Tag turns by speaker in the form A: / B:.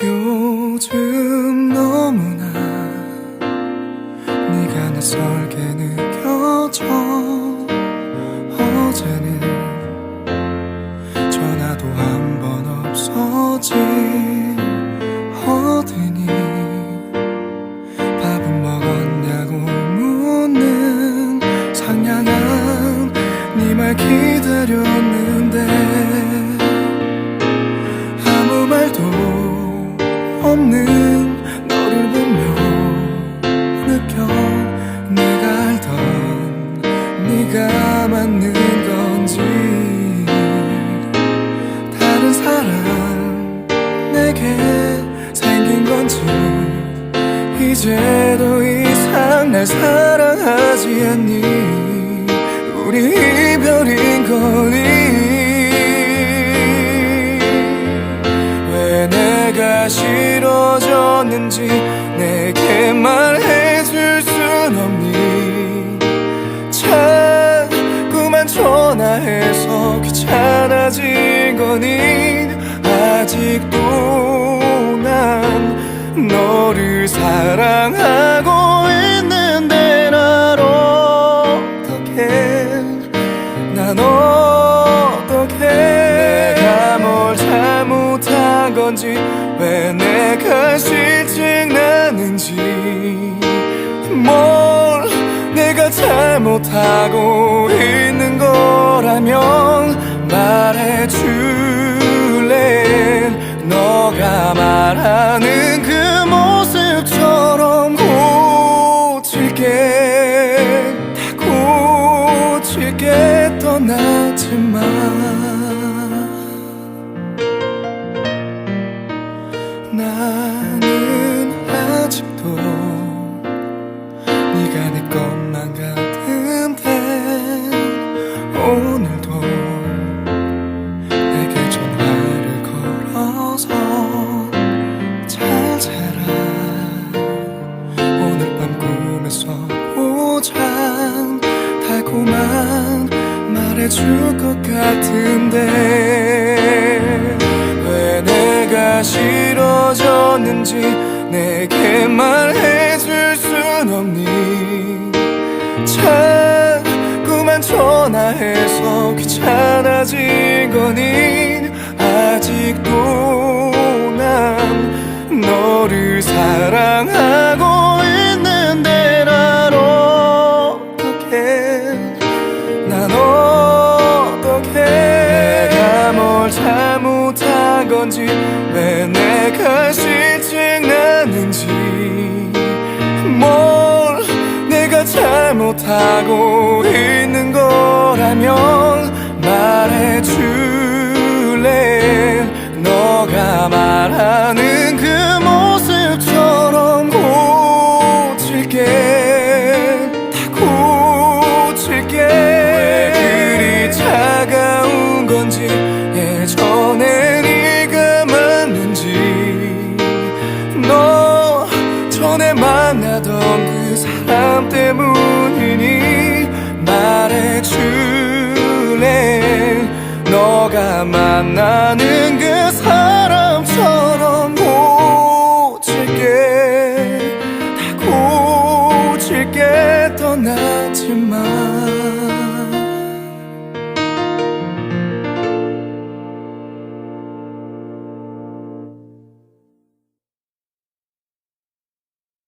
A: 요즘 너무나 네가 낯설게 느껴져. 어제는 전화도 한 번 없었지 어디니 밥은 먹었냐고 묻는 상냥한 네 말 기다렸는 네가 맞는 건지. 다른 사람 내게 생긴 건지. 이제 더 이상 날 사랑하지 않니? 우리 이별인 거니? 왜 내가 싫어졌는지 내게 말해 해서 귀찮아진 거니? 아직도 난 너를 사랑하고 있는데 날 어떡해? 난 어떡해? 내가 뭘 잘못한 건지 왜 내가 실증 나는지 뭘 내가 잘못하고 있 고칠게 떠났지만 나는 아직도 네가 내 것만 같은데 해줄 것 같은데 왜 내가 싫어졌는지 내게 말해줄 순 없니? 자꾸만 전화해서 귀찮아진 건지 왜 내가 실증 나는지 뭘 내가 잘못하고 있는 거라면 말해줄 사람 때문이니 말해줄래? 너가 만나는